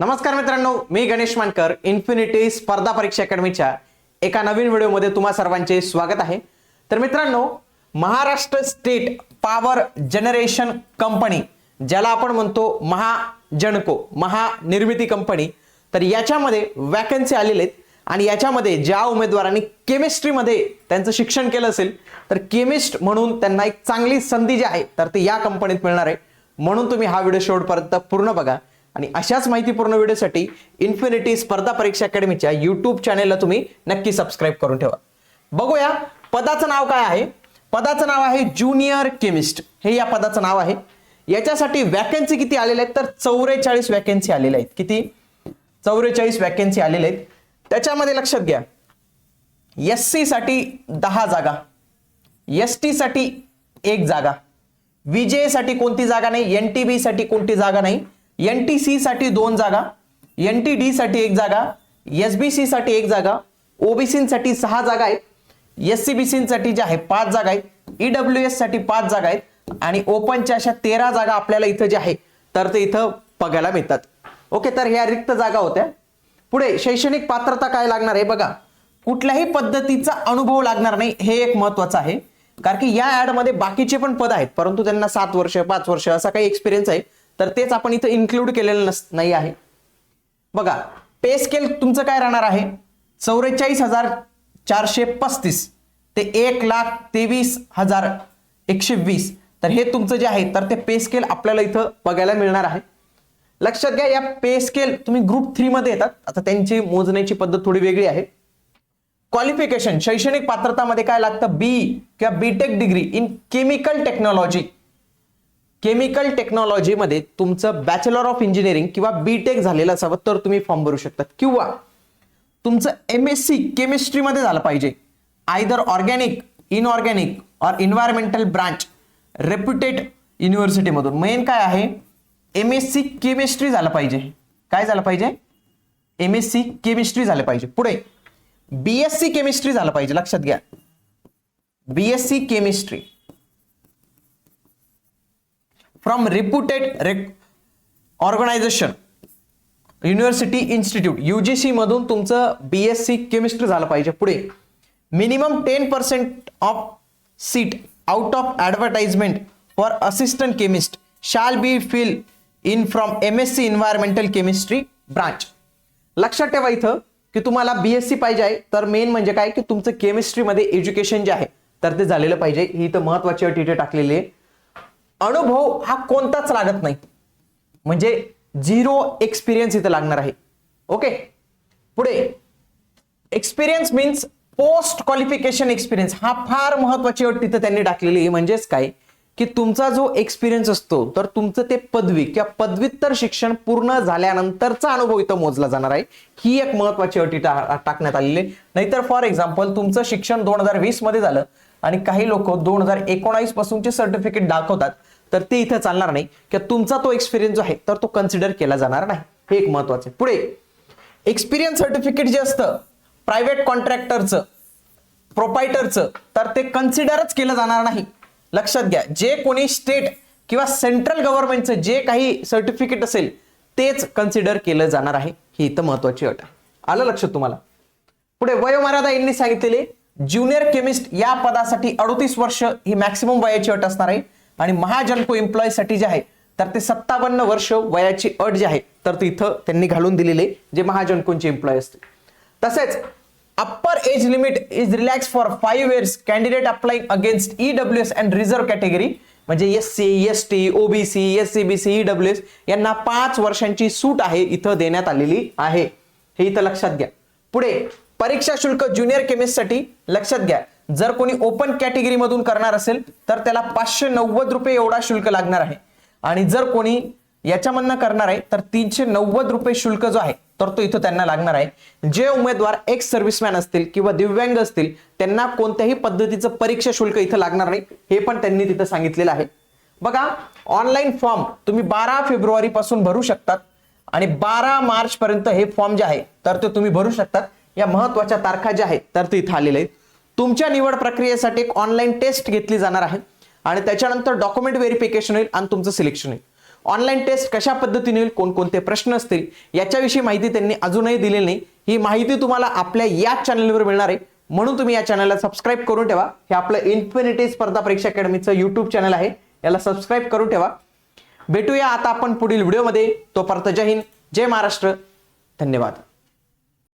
नमस्कार मित्रांनो मी गणेश मानकर इन्फिनिटी स्पर्धा परीक्षा अकॅडमीच्या एका नवीन व्हिडिओमध्ये तुम्हा सर्वांचे स्वागत आहे. तर मित्रांनो Maharashtra state power generation company ज्याला आपण म्हणतो महाजनको महानिर्मिती कंपनी तर याच्यामध्ये वॅकन्सी आलेले आहेत. आणि याच्यामध्ये ज्या उमेदवारांनी केमिस्ट्रीमध्ये त्यांचं शिक्षण केलं असेल तर केमिस्ट म्हणून त्यांना एक चांगली संधी जी आहे तर ती या कंपनीत मिळणार आहे. म्हणून तुम्ही हा व्हिडिओ शेवटपर्यंत पूर्ण बघा. आणि अशाच माहितीपूर्ण व्हिडिओसाठी इन्फिनिटी स्पर्धा परीक्षा अकॅडमीच्या यूट्यूब चॅनेलला तुम्ही नक्की सबस्क्राईब करून ठेवा. बघूया पदाचं नाव काय आहे? पदाचं नाव आहे ज्युनियर केमिस्ट हे या पदाचं नाव आहे. याच्यासाठी वॅकन्सी किती आलेल्या आहेत? तर चौवेचाळीस वॅकन्सी आलेल्या आहेत. किती? चौवेचाळीस वॅकन्सी आलेल्या आहेत. त्याच्यामध्ये लक्षात घ्या. एस सी साठी दहा जागा. एस टी साठी एक जागा. विजयसाठी कोणती जागा नाही? एन टी बी साठी कोणती जागा नाही? एन टी सी साठी दोन जागा एन टी डी साठी एक जागा एस बी सी साठी एक जागा ओबीसीसाठी सहा जागा आहेत. एस सी बी साठी ज्या आहे पाच जागा आहेत. ईडब्ल्यू एससाठी पाच जागा आहेत. आणि ओपनच्या अशा तेरा जागा आपल्याला इथं जे आहे तर ते इथं बघायला मिळतात. ओके तर ह्या रिक्त जागा होत्या. पुढे शैक्षणिक पात्रता काय लागणार आहे बघा. कुठल्याही पद्धतीचा अनुभव लागणार नाही हे एक महत्वाचं आहे. कारण की या ऍडमध्ये बाकीचे पण पद आहेत परंतु त्यांना सात वर्ष पाच वर्ष असा काही एक्सपिरियन्स आहे. तर तेच आपण इथं इन्क्लूड केलेलं नस नाही आहे. बघा पे स्केल तुमचं काय राहणार आहे? चौवेचाळीस हजार चारशे पस्तीस ते एक लाख तेवीस हजार एकशे वीस. तर हे तुमचं जे आहे तर ते पे स्केल आपल्याला इथं बघायला मिळणार आहे. लक्षात घ्या या पे स्केल तुम्ही ग्रुप थ्री मध्ये येतात. आता त्यांची मोजण्याची पद्धत थोडी वेगळी आहे. क्वालिफिकेशन शैक्षणिक पात्रतामध्ये काय लागतं? बी किंवा BTech degree in chemical technology chemical टेक्नॉलॉजीमध्ये तुमचं बॅचलर ऑफ इंजिनिअरिंग किंवा बीटेक झालेलं असावं तर तुम्ही फॉर्म भरू शकतात. किंवा तुमचं एम एस सी केमिस्ट्रीमध्ये झालं पाहिजे. Either organic inorganic or environmental branch reputed युनिव्हर्सिटीमधून main काय आहे? एम एस सी केमिस्ट्री झालं पाहिजे. काय झालं पाहिजे? एम एस सी केमिस्ट्री झालं पाहिजे. पुढे. बीएससी केमिस्ट्री झालं पाहिजे. लक्षात घ्या. BSc chemistry from reputed organization university institute UGC मधून तुमचं बीएससी केमिस्ट्री झालं पाहिजे पुढे. Minimum ten percent of seat out of advertisement for assistant chemist shall be fill in from M S C environmental chemistry branch लक्षात ठेवा इथं की तुम्हाला बीएससी पाहिजे आहे तर मेन म्हणजे काय? की तुमचं केमिस्ट्रीमध्ये एज्युकेशन जे आहे तर ते झालेलं पाहिजे. ही तर महत्वाची अट इथे टाकलेली आहे. अनुभव हा कोणताच लागत नाही. म्हणजे झिरो एक्सपिरियन्स इथं लागणार आहे. ओके पुढे. Experience means post qualification experience हा फार महत्वाची अट तिथं त्यांनी टाकलेली आहे. म्हणजेच काय? की तुमचा जो एक्सपिरियन्स असतो तर तुमचं ते पदवी किंवा पदव्युत्तर शिक्षण पूर्ण झाल्यानंतरचा अनुभव इथं मोजला जाणार आहे. ही एक महत्वाची अट टाकण्यात आलेली आहे. नाहीतर फॉर एक्झाम्पल तुमचं शिक्षण दोन हजार वीसमध्ये झालं. आणि काही लोक दोन हजार एकोणावीस पासूनचे सर्टिफिकेट दाखवतात तर ते इथं चालणार नाही. किंवा तुमचा तो एक्सपिरियन्स जो आहे तर तो कन्सिडर केला जाणार नाही. हे एक महत्वाचं आहे. पुढे एक्सपिरियन्स सर्टिफिकेट जे असतं प्रायव्हेट कॉन्ट्रॅक्टरचं प्रोपायटरचं तर ते कन्सिडरच केलं जाणार नाही. लक्षात घ्या जे कोणी स्टेट किंवा सेंट्रल गव्हर्नमेंटचं जे काही सर्टिफिकेट असेल तेच कन्सिडर केलं जाणार आहे. ही इथं महत्वाची अट आहे. आलं लक्षात तुम्हाला? पुढे वयोमर्यादा यांनी सांगितलेली ज्युनियर केमिस्ट या पदासाठी अडोतीस वर्ष ही मॅक्सिमम वयाची अट असणार आहे. आणि महाजनको एम्प्लॉईसाठी जे आहे तर ते सत्तावन्न वर्ष वयाची अट जी आहे तर ती इथं त्यांनी घालून दिलेले जे महाजनकोचे एम्प्लॉय असते तसेच upper age limit is relax for five years candidate applying against E W S and reserve category म्हणजे S C S T OBC S C B C E W S यांना पाच वर्षांची सूट आहे इथं देण्यात आलेली आहे. हे इथं लक्षात घ्या. पुढे परीक्षा शुल्क ज्युनियर केमिस्टसाठी लक्षात घ्या. जर कोणी ओपन कॅटेगरी मधून करणार असेल तर त्याला पाचशे नव्वद रुपये एवढा शुल्क लागणार आहे. आणि जर कोणी याच्यामधनं करणार आहे तर तीनशे नव्वद रुपये शुल्क जो आहे तर तो इथं त्यांना लागणार आहे. जे उमेदवार एक्स सर्व्हिसमॅन असतील किंवा दिव्यांग असतील त्यांना कोणत्याही पद्धतीचं परीक्षा शुल्क इथं लागणार नाही. हे पण त्यांनी तिथं सांगितलेलं आहे. बघा ऑनलाईन फॉर्म तुम्ही बारा फेब्रुवारी पासून भरू शकतात आणि बारा मार्च पर्यंत हे फॉर्म जे आहे तर ते तुम्ही भरू शकतात. या महत्त्वाच्या तारखा ज्या आहेत तर ते इथं आलेले आहेत. तुमच्या निवड प्रक्रियेसाठी एक ऑनलाईन टेस्ट घेतली जाणार आहे आणि त्याच्यानंतर डॉक्युमेंट व्हेरिफिकेशन होईल आणि तुमचं सिलेक्शन होईल. ऑनलाईन टेस्ट कशा पद्धतीने होईल कोणकोणते प्रश्न असतील याच्याविषयी माहिती त्यांनी अजूनही दिलेली नाही. ही माहिती तुम्हाला आपल्या याच चॅनलवर मिळणार आहे. म्हणून तुम्ही या चॅनलला सबस्क्राईब करून ठेवा. हे आपलं इन्फिनिटी स्पर्धा परीक्षा अकॅडमीचं युट्यूब चॅनल आहे. याला सबस्क्राईब करून ठेवा. भेटूया आता आपण पुढील व्हिडिओमध्ये तोपर्यंत जय हिंद जय महाराष्ट्र. धन्यवाद.